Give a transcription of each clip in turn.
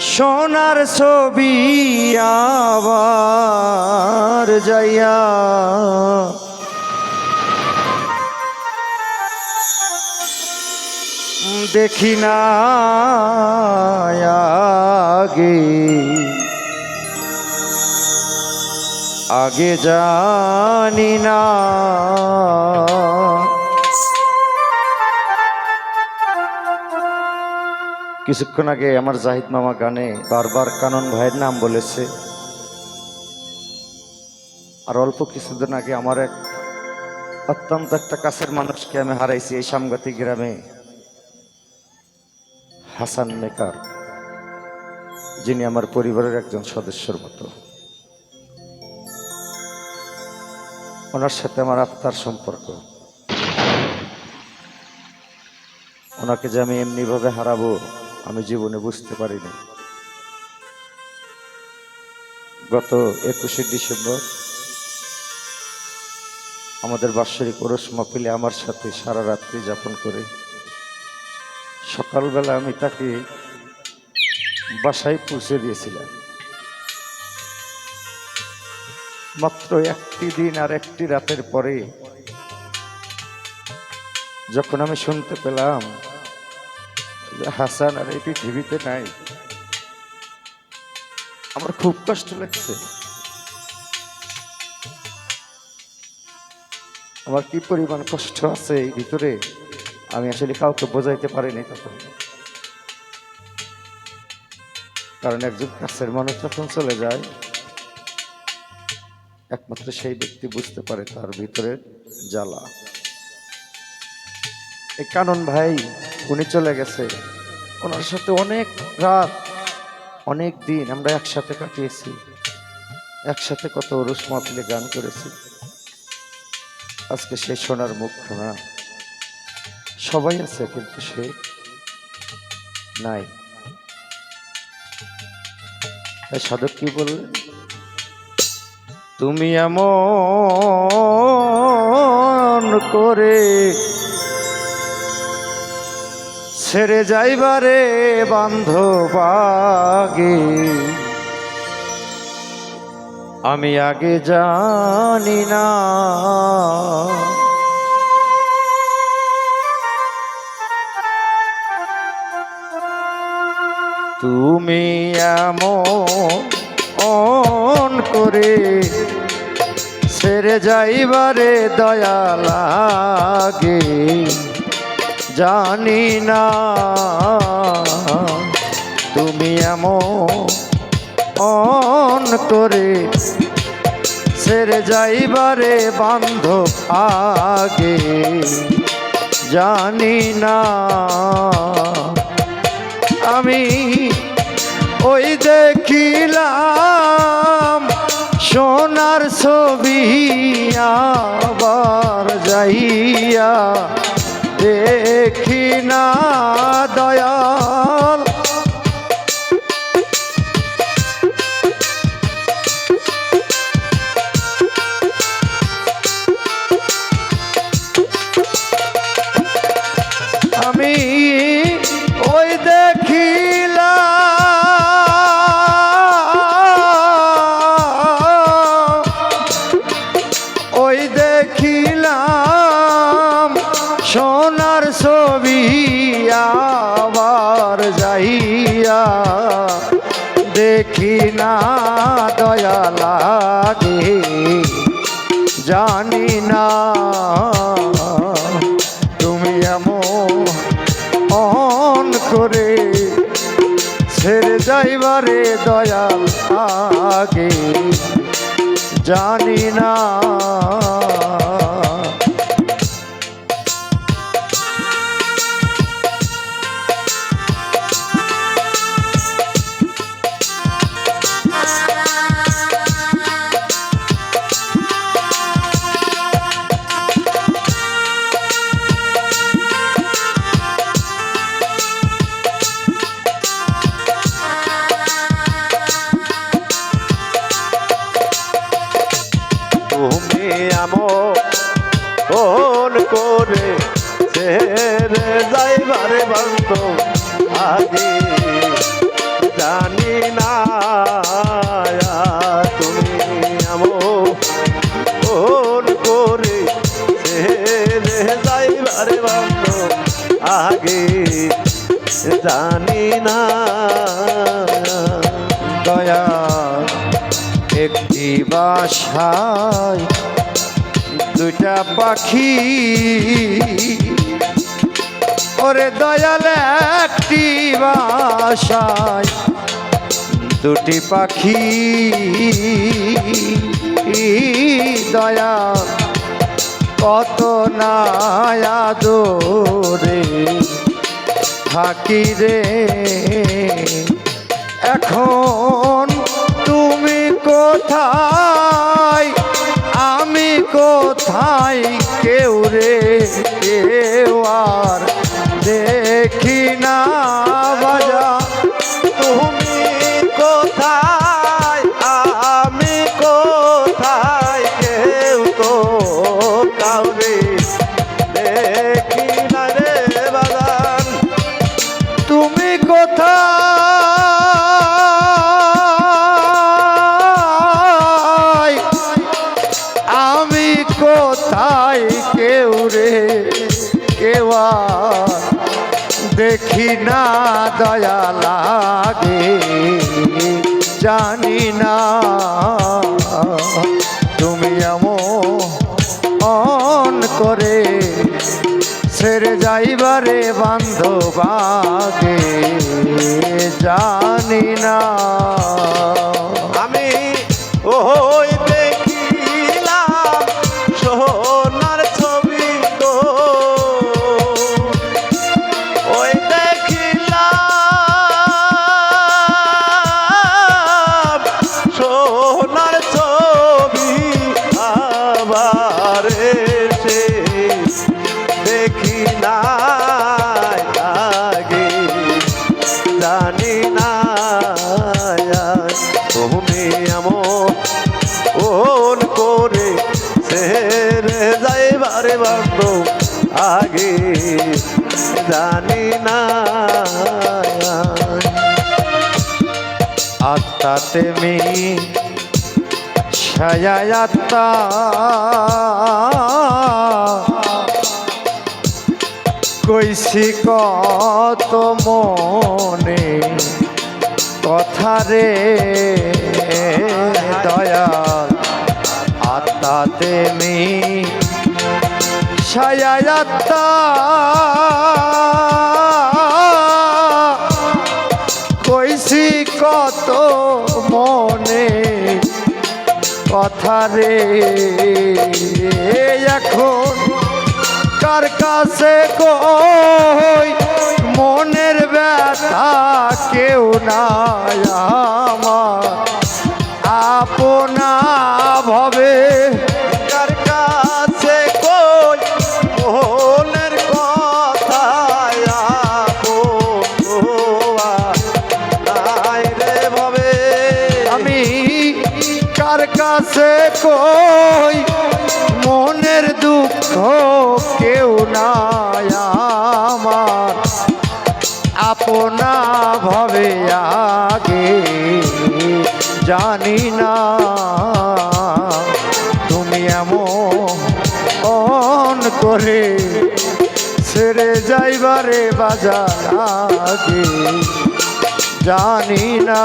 সোনার ছবি আবার যাইয়া দেখি না আগে। আগে জানি না। কিছুক্ষণ আগে আমার জাহিদ মামা গানে বারবার কানন ভাইয়ের নাম বলেছে। আর অল্প কিছুদিন আগে আমার এক অত্যন্ত একটা কাছের মানুষকে আমি হারাইছি এই সামগাতি গ্রামে। হাসান মেকার, যিনি আমার পরিবারের একজন সদস্যর মতো। ওনার সাথে আমার আত্মার সম্পর্ক। ওনাকে যে আমি এমনিভাবে হারাবো আমি জীবনে বুঝতে পারিনি। গত একুশে ডিসেম্বর আমাদের বাৎসরিক ওরস মাহফিলে আমার সাথে সারা রাত্রি যাপন করে সকালবেলা আমি তাকে বাসায় পৌঁছে দিয়েছিলাম। মাত্র একটি দিন আর একটি রাতের পরে যখন আমি শুনতে পেলাম হাসান আর এই পৃথিবীতে নাই। আমার খুব কষ্ট লাগছে। আমার কি পরিমাণ কষ্ট আছে এই ভিতরে, আমি আসলে কাউকে বোঝাইতে পারিনি তখন। কারণ একজন কাছের মানুষ যখন চলে যায়, একমাত্র সেই ব্যক্তি বুঝতে পারে তার ভিতরে জ্বালা। এই কানন ভাই, উনি চলে গেছে। ওনার সাথে অনেক রাত, অনেক দিন আমরা একসাথে কাটিয়েছি। একসাথে কত রুশ মাহফিলে গান করেছি। আজকে সে সোনার মুখ না সবাই আছে কিন্তু সে নাই। তাই সাধক কি বললেন? তুমি এমন করে ছেড়ে যাইবারে বান্ধব আগে আমি আগে জানি না। তুমি এমন করে ছেড়ে যাইবারে দয়া লাগে। জানি না। তুমি এমন করে ছেড়ে যাইবারে বান্ধব আগে। জানি না। আমি ওই দেখিলাম সোনার ছবি আবার যাইয়া দেখি না দয়াল দেখি না দয়া লাগে। জানি না তুমি এমন করে ছেড়ে যাইবারে দয়াল আগে জানি না না তুমি এমন করে যাইবারে বান্ধব আগে জানি না দয়া একটি বাসায় দুইটা পাখি ওরে দয়াল একটি বাসায় দুটি পাখি, দয়া, কত নায়া দোরে থাকি রে। এখন তুমি কোথায়? আমি কোথায়? কেউ রে, কেউ আর না। তুমি এমন করে ছেড়ে যাইবারে বান্ধবাকে জানি না। আমি ওই আত্মাতে মি ছায়াত্মা কইছি কত মনে কথা রে দয়াল। আত্মাতে মি ছায়াত্মা কইছি কত মনে কথা রে। এখন কার কাছে কই? মনের ব্যথা কেউ নাই আমার। আপনা ভাবে কাছে কই? মনের দুঃখ কেউ নাই আমার। আপনা ভাবে আগে জানি না তুমি এমন করে ছেড়ে যাইবারে বাজার আগে জানি না।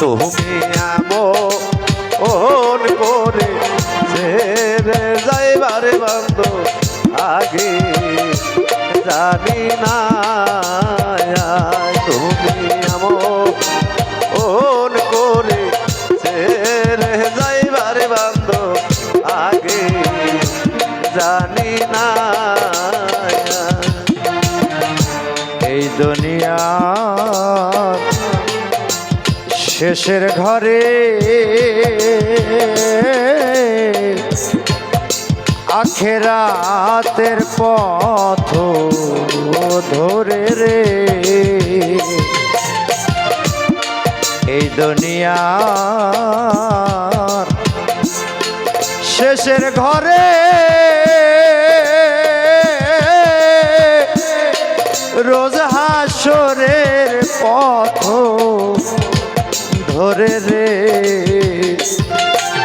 তুমি এমন করে ছেড়ে যাইবারে বন্ধ আগে জানি না তুমি এমন করে ছেড়ে যাইবারে বন্ধ আগে জানি না এই দুনিয়া শেষের ঘরে আখেরাতের পথ ধরে রে। এই দুনিয়া শেষের ঘরে রোজ হাসরের পথ ধরে রে।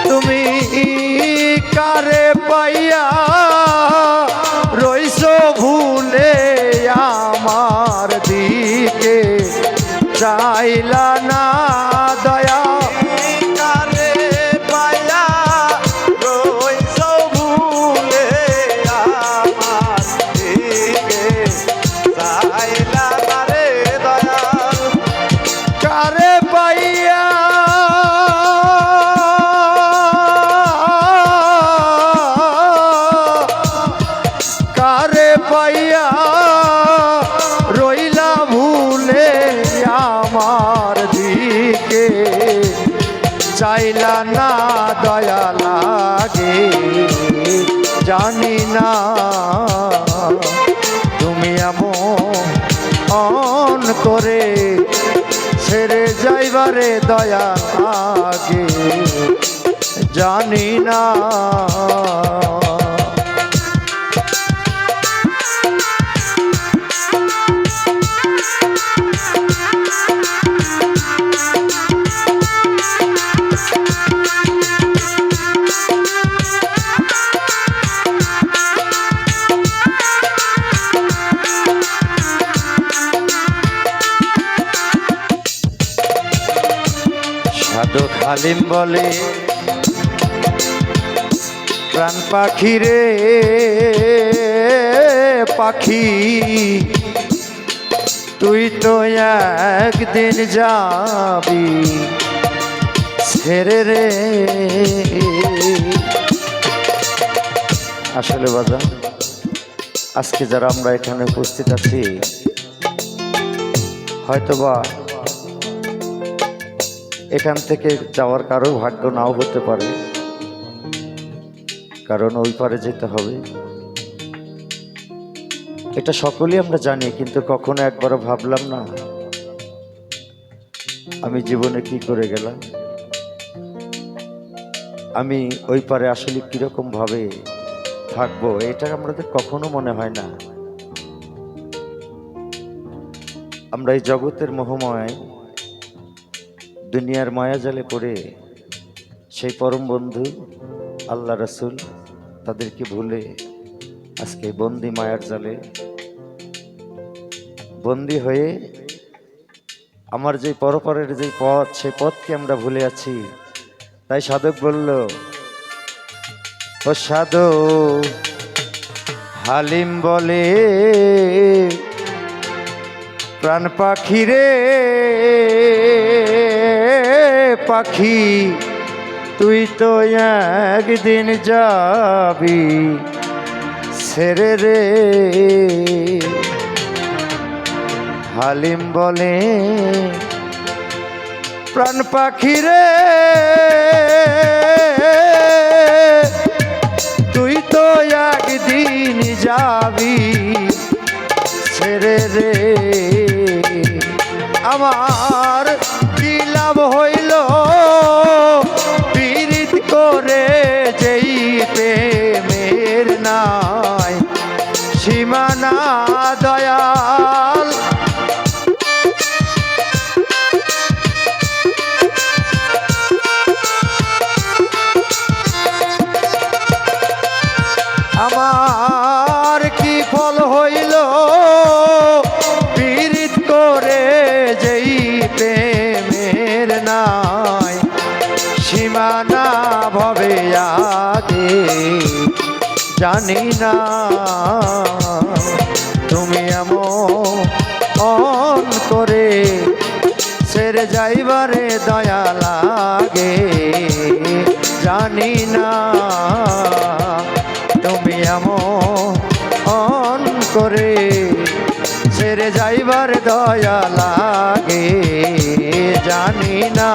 তুমি কারে পাইয়া রইস ভুলে আমার দিকে? চাইলা না জানি না। তুমি এমন অন করে ছেড়ে যাইবারে দয়া আগে জানি না। খালিম বলে, প্রাণ পাখি রে, পাখি। তুই তো একদিন যাবি ছেড়ে রে। আসলে বাজা আজকে যারা আমরা এখানে উপস্থিত আছি, হয়তোবা এখান থেকে যাওয়ার কারও ভাগ্য নাও হতে পারে। কারণ ওই পারে যেতে হবে। এটা সকলেই আমরা জানি, কিন্তু কখনো একবারও ভাবলাম না। আমি জীবনে কি করে গেলাম? আমি ওই পারে আসলে কীরকম ভাবে থাকব, এটা আমাদের কখনো মনে হয় না। আমরা এই জগতের মোহময় দুনিয়ার মায়াজালে পড়ে সেই পরম বন্ধু আল্লাহ রসুল তাদেরকে ভুলে আজকে বন্দি মায়ার জালে বন্দি হয়ে আমার যে পরপরের যে পথ, সেই পথকে আমরা ভুলে আছি। তাই সাধক বলল, ও সাধু, হালিম বলে প্রাণ পাখি রে পাখি, তুই তো একদিন যাবি ছেড়ে রে। হালিম বলে, প্রাণ পাখি রে, তুই তো একদিন যাবি ছেড়ে রে। আমার জানি না। তুমি এমন করে ছেড়ে যাইবারে দয়া লাগে। জানি না তুমি এমন করে ছেড়ে যাইবার দয়া লাগে। জানি না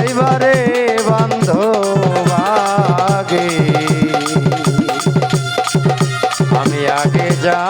যাইবারে বান্ধব আগে আমি আগে যা